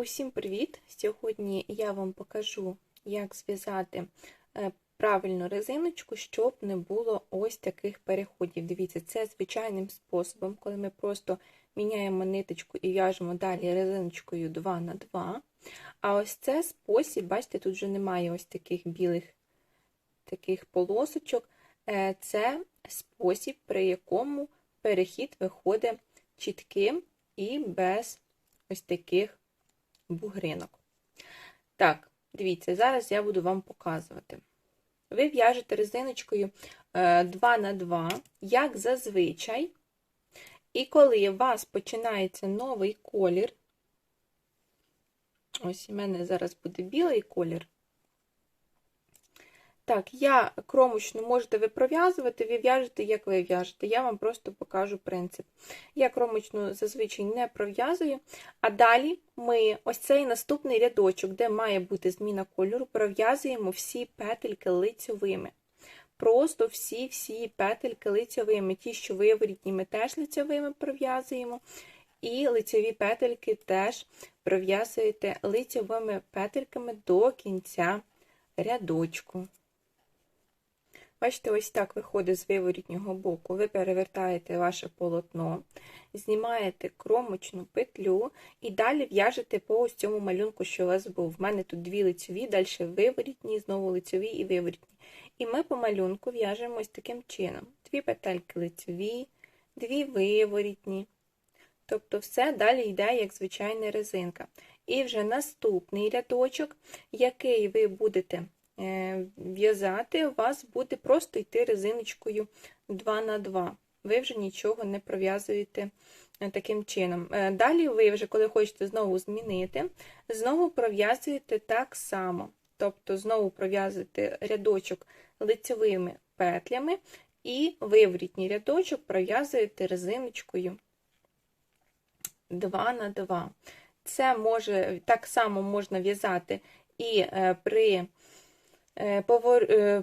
Усім привіт! Сьогодні я вам покажу, як зв'язати е, правильну резиночку, щоб не було ось таких переходів. Дивіться, це звичайним способом, коли ми просто міняємо ниточку і в'яжемо далі резиночкою 2 на 2. А ось це спосіб, бачите, тут вже немає ось таких білих таких полосочок. Е, Це спосіб, при якому перехід виходить чітким і без ось таких бугринок. Так, дивіться, зараз я буду вам показувати. Ви в'яжете резиночкою 2 на 2, як зазвичай. І коли у вас починається новий колір, ось у мене зараз буде білий колір. Так, я кромочну можете ви пров'язувати, ви в'яжете, як ви в'яжете. Я вам просто покажу принцип. Я кромочну зазвичай не пров'язую, а далі ми ось цей наступний рядочок, де має бути зміна кольору, пров'язуємо всі петельки лицьовими. Просто всі-всі петельки лицьовими. Ті, що виворітні, ми теж лицьовими пров'язуємо. І лицьові петельки теж пров'язуєте лицьовими петельками до кінця рядочку. Бачите, ось так виходить з виворітнього боку. Ви перевертаєте ваше полотно, знімаєте кромочну петлю і далі в'яжете по ось цьому малюнку, що у вас був. У мене тут дві лицьові, далі виворітні, знову лицьові і виворітні. І ми по малюнку в'яжемо ось таким чином: дві петельки лицьові, дві виворітні. Тобто, все далі йде, як звичайна резинка. І вже наступний рядочок, який ви будете в'язати, у вас буде просто йти резиночкою 2 на 2 Ви вже нічого не пров'язуєте таким чином. Далі ви вже, коли хочете знову змінити, знову пров'язуєте так само. Тобто, знову пров'язуєте рядочок лицевими петлями і виворітній рядочок пров'язуєте резиночкою 2 на 2 Це може так само можна в'язати і при Е, е,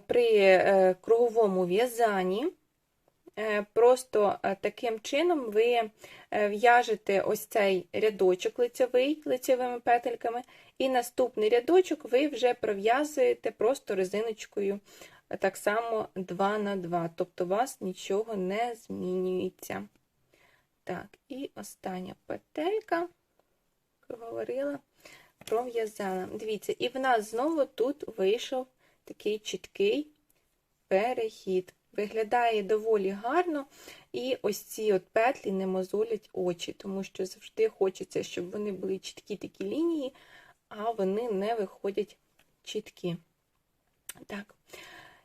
при е, круговому в'язанні. Просто таким чином ви в'яжете ось цей рядочок лицевий лицевими петельками, і наступний рядочок ви вже пров'язуєте просто резиночкою так само 2 на 2, тобто у вас нічого не змінюється. Так, і остання петелька, говорила, пров'язала. Дивіться, і в нас знову тут вийшов такий чіткий перехід. Виглядає доволі гарно, і ось ці от петлі не мозолять очі, тому що завжди хочеться, щоб вони були чіткі такі лінії, а вони не виходять чіткі. Так.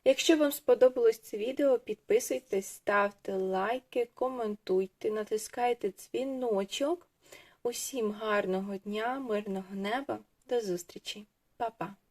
Якщо вам сподобалось це відео, підписуйтесь, ставте лайки, коментуйте, натискайте дзвіночок. Усім гарного дня, мирного неба, до зустрічі, Па-па!